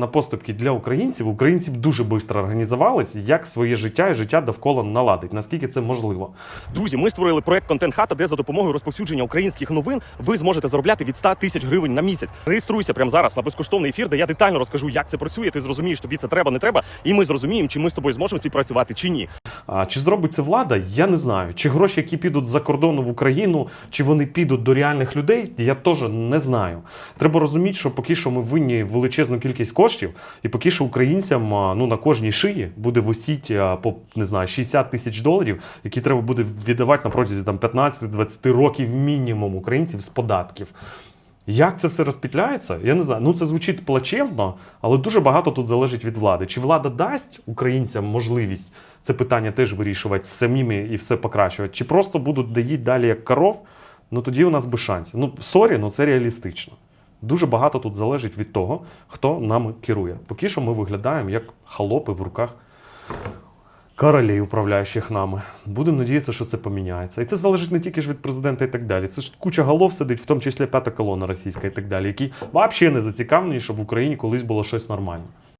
на поступки для українців, українці б дуже швидко організувались, як своє життя і життя довкола наладить, наскільки це можливо. Друзі, ми створили проект Контент Хата, де за допомогою розповсюдження українських новин ви зможете заробляти від 100 тисяч гривень на місяць. Реєструйся прямо зараз на безкоштовний ефір, де я детально розкажу, як це працює. Ти зрозумієш, тобі це треба, не треба, і ми зрозуміємо, чи ми з тобою зможемо співпрацювати чи ні. А чи зробить це влада? Я не знаю. Чи гроші, які підуть за кордону в Україну, чи вони підуть до реальних людей, я теж не знаю. Треба розуміти, що поки що ми винні величезну кількість коштів, і поки що українцям ну на кожній шиї буде висіти по не знаю 60 тисяч доларів, які треба буде віддавати на протязі там 15-20 років мінімум українців з податків. Як це все розпітляється? Я не знаю. Ну це звучить плачевно, але дуже багато тут залежить від влади. Чи влада дасть українцям можливість це питання теж вирішувати самими і все покращувати, чи просто будуть доїти далі як коров? Ну тоді у нас би шансів. Ну сорі, ну це реалістично. Дуже багато тут залежить від того, хто нами керує. Поки що ми виглядаємо як холопи в руках королей, управляючих нами. Будемо надіятися, що це поміняється. І це залежить не тільки ж від президента і так далі. Це ж куча голов сидить, в тому числі п'ята колона російська і так далі, які взагалі не зацікавлені, щоб в Україні колись було щось нормальне.